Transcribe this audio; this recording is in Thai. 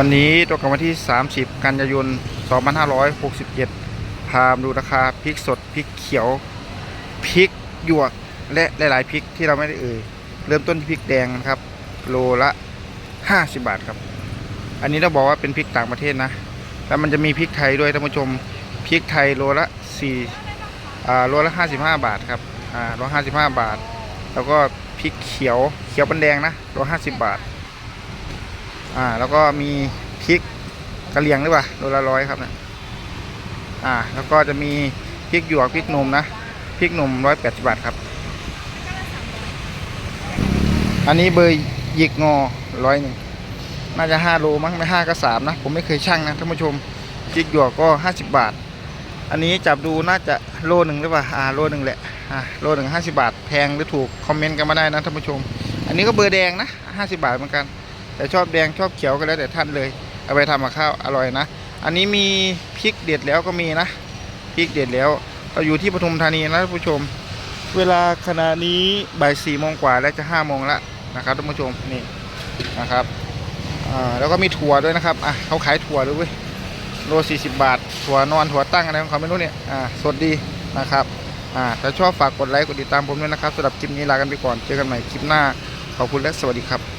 วันนี้ตรงกับวันที่ 30 กันยายน 2567 พามดูราคาพริกสดพริกเขียวพริกหยวกและหลาย ๆพริกที่เราไม่ได้เอ่ยเริ่มต้นที่พริกแดงนะครับ โลละ 50 บาทครับ อันนี้เราบอกว่าเป็นพริกต่างประเทศนะ แล้วมันจะมีพริกไทยด้วยท่านผู้ชมพริกไทยโลละ4อ่าโลละ 55 บาทครับอ่าโล55 บาท แล้วก็พริกเขียวเขียวปันแดงนะโล50 บาท อ่า แล้วก็มีพริกกระเหรี่ยงหรือเปล่าโลละร้อยครับนะอ่า แล้วก็จะมีพริกหยวกพริกหนุ่มนะพริกหนุ่มร้อยแปดสิบาทครับ อันนี้เบอร์หยิกงอร้อยหนึ่งน่าจะห้าโลมั้งไม่ห้าก็สามนะ ผมไม่เคยชั่งนะท่านผู้ชมพริกหยวกก็ห้าสิบบาท อันนี้จับดูน่าจะโลหนึ่งหรือเปล่าอ่าโลหนึ่งแหละอ่าโลหนึ่งห้าสิบาทแพงหรือถูกคอมเมนต์กันมาได้นะท่านผู้ชม อันนี้ก็เบอร์แดงนะห้าสิบาทเหมือนกัน แต่ชอบแดงชอบเขียวก็แล้วแต่ท่านเลย เอาไปทำกับข้าวอร่อยนะ อันนี้มีพริกเด็ดแล้วก็มีนะพริกเด็ดแล้วเราอยู่ที่ปทุมธานีนะท่านผู้ชม เวลาขณะนี้บ่ายสี่โมงกว่าแล้วจะห้าโมงแล้วนะครับท่านผู้ชมนี่นะครับแล้วก็มีถั่วด้วยนะครับอะเขาขายถั่วด้วยเว้ยโลสี่สิบบาท ถั่วนอนถั่วตั้งอะไรของเขาไม่รู้เนี่ยอ่าสดดีนะครับอ่าถ้าชอบฝากกดไลค์กดติดตามผมด้วยนะครับสำหรับคลิปนี้ลากันไปก่อนเจอกันใหม่คลิปหน้าขอบคุณและสวัสดีครับ